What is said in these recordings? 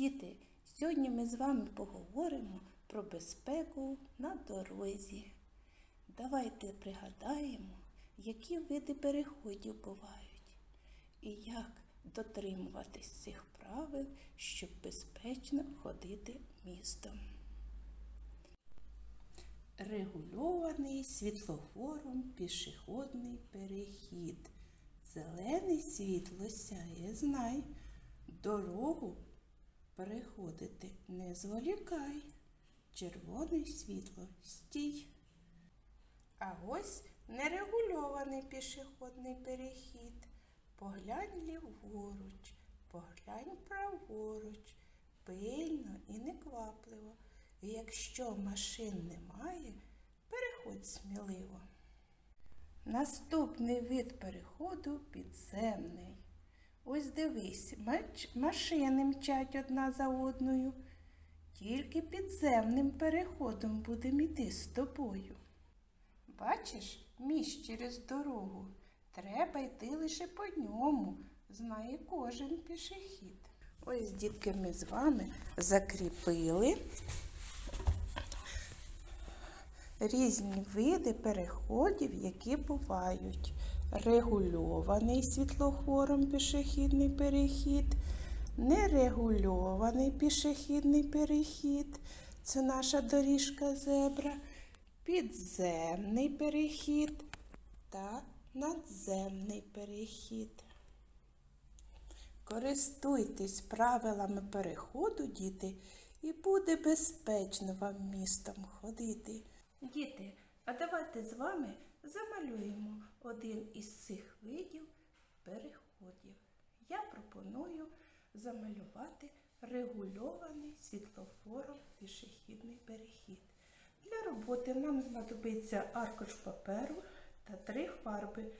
Діти, сьогодні ми з вами поговоримо про безпеку на дорозі. Давайте пригадаємо, які види переходів бувають і як дотримуватись цих правил, щоб безпечно ходити містом. Регульований світлофором пішохідний перехід. Зелений світло сяє, знай. Дорогу переходити не зволікай. Червоне світло стій. А ось нерегульований пішохідний перехід. Поглянь ліворуч, поглянь праворуч, пильно і неквапливо. Якщо машин немає, переходь сміливо. Наступний вид переходу підземний. Ось дивись, машини мчать одна за одною. Тільки підземним переходом будемо йти з тобою. Бачиш, міст через дорогу. Треба йти лише по ньому, знає кожен пішохід. Ось, дітки, ми з вами закріпили різні види переходів, які бувають. Регульований світлофором пішохідний перехід, нерегульований пішохідний перехід. Це наша доріжка зебра, підземний перехід та надземний перехід. Користуйтесь правилами переходу, діти, і буде безпечно вам містом ходити. Діти, а давайте з вами замалюємо один із цих видів переходів. Я пропоную замалювати регульований світлофором пішохідний перехід. Для роботи нам знадобиться аркуш паперу та три фарби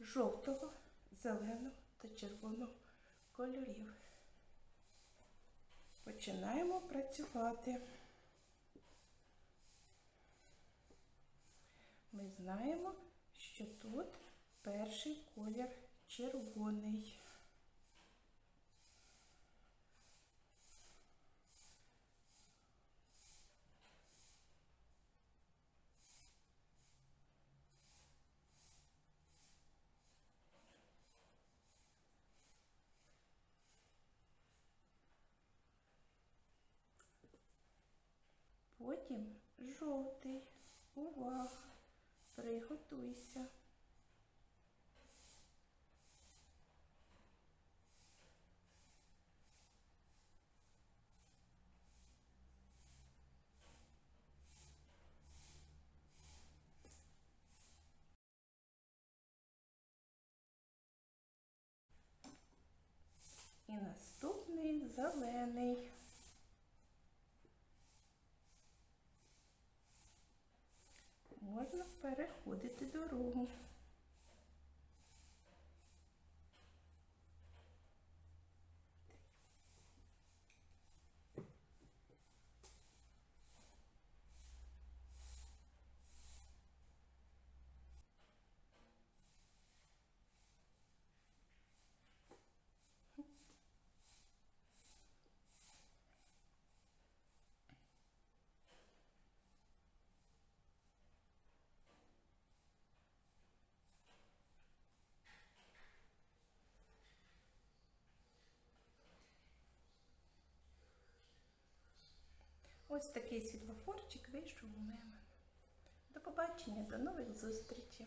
жовтого, зеленого та червоного кольорів. Починаємо працювати. Знаємо, що тут перший колір червоний. Потім жовтий. Увага! Приготуйся. І наступний зелений. Переходити дорогу. Ось такий світлофорчик вийшов у мене. До побачення, до нових зустрічей.